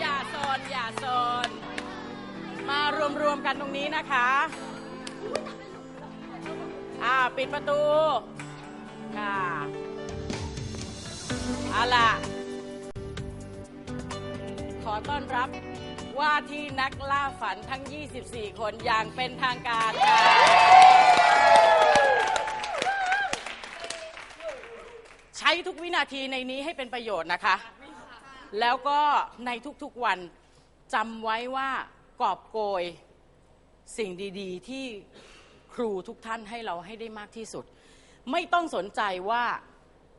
อย่าโซนอย่าโซนมารวมๆกันตรงนี้นะคะอ่าปิดประตูค่ะเอาล่ะ ขอต้อนรับว่าที่นักล่าฝันทั้ง 24 คนอย่างเป็นทางการค่ะใช้ทุกวินาทีในนี้ให้เป็นประโยชน์นะคะ แล้วก็ในทุกๆวันจำไว้ว่ากอบโกยสิ่งดีๆ ที่ครูทุกท่านให้เราให้ได้มากที่สุด ไม่ต้องสนใจว่า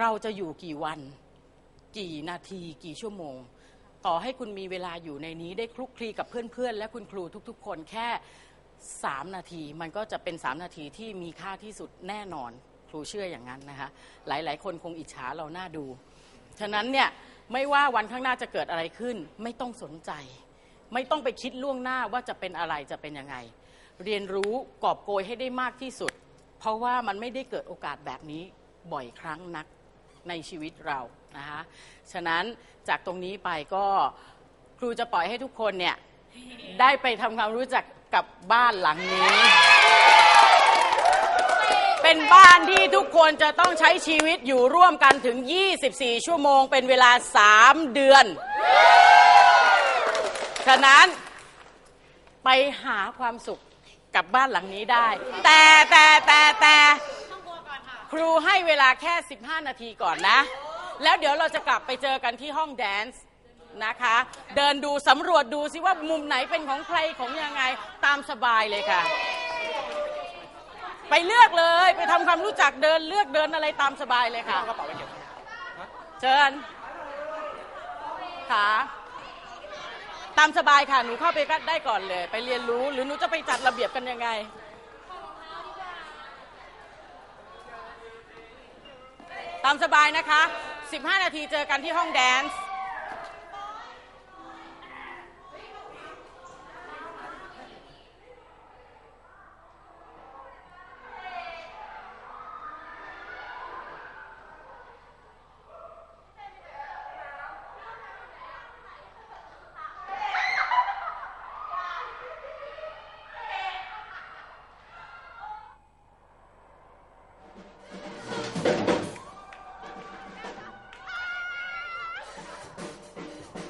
เราจะอยู่กี่วัน กี่นาทีกี่ชั่วโมง ต่อให้คุณมีเวลาอยู่ในนี้ได้คลุกคลีกับเพื่อนๆ และคุณครูทุกๆ คนแค่ 3 นาทีมันก็จะเป็น 3 นาทีที่มีค่าที่สุดแน่นอนครูเชื่ออย่างนั้นนะคะหลายๆ คนคงอิจฉาเราหน้าดู ฉะนั้นเนี่ย ไม่ว่าวันข้างหน้าจะเกิดอะไรขึ้น ไม่ต้องสนใจ ไม่ต้องไปคิดล่วงหน้าว่าจะเป็นอะไรจะเป็นยังไง เรียนรู้กอบโกยให้ได้มากที่สุด เพราะว่ามันไม่ได้เกิดโอกาสแบบนี้บ่อยครั้งนักในชีวิตเรานะคะฉะนั้นจากตรงนี้ไปก็ครูจะปล่อยให้ทุกคนเนี่ยได้ไปทำความรู้จักกับบ้านหลังนี้ เป็นบ้านที่ทุกคนจะต้องใช้ชีวิตอยู่ร่วมกันถึง 24 ชั่วโมงเป็นเวลา 3 เดือน ฉะนั้นไปหาความสุขกับบ้านหลังนี้ได้ แต่แต่แต่แต่ครูให้เวลาแค่ 15 นาทีก่อนนะ แล้วเดี๋ยวเราจะกลับไปเจอกันที่ห้องแดนซ์นะคะ เดินดูสำรวจดูซิว่ามุมไหนเป็นของใครของยังไงตามสบายเลยค่ะ ไปเลือกเลย ไปทำความรู้จักเดินเลือกเดินอะไรตามสบายเลยค่ะเชิญค่ะตามสบายค่ะ หนูเข้าไปก็ได้ก่อนเลย ไปเรียนรู้หรือหนูจะไปจัดระเบียบกันยังไง ตามสบายนะคะ 15 นาทีเจอกันที่ห้องแดนซ์ いいね。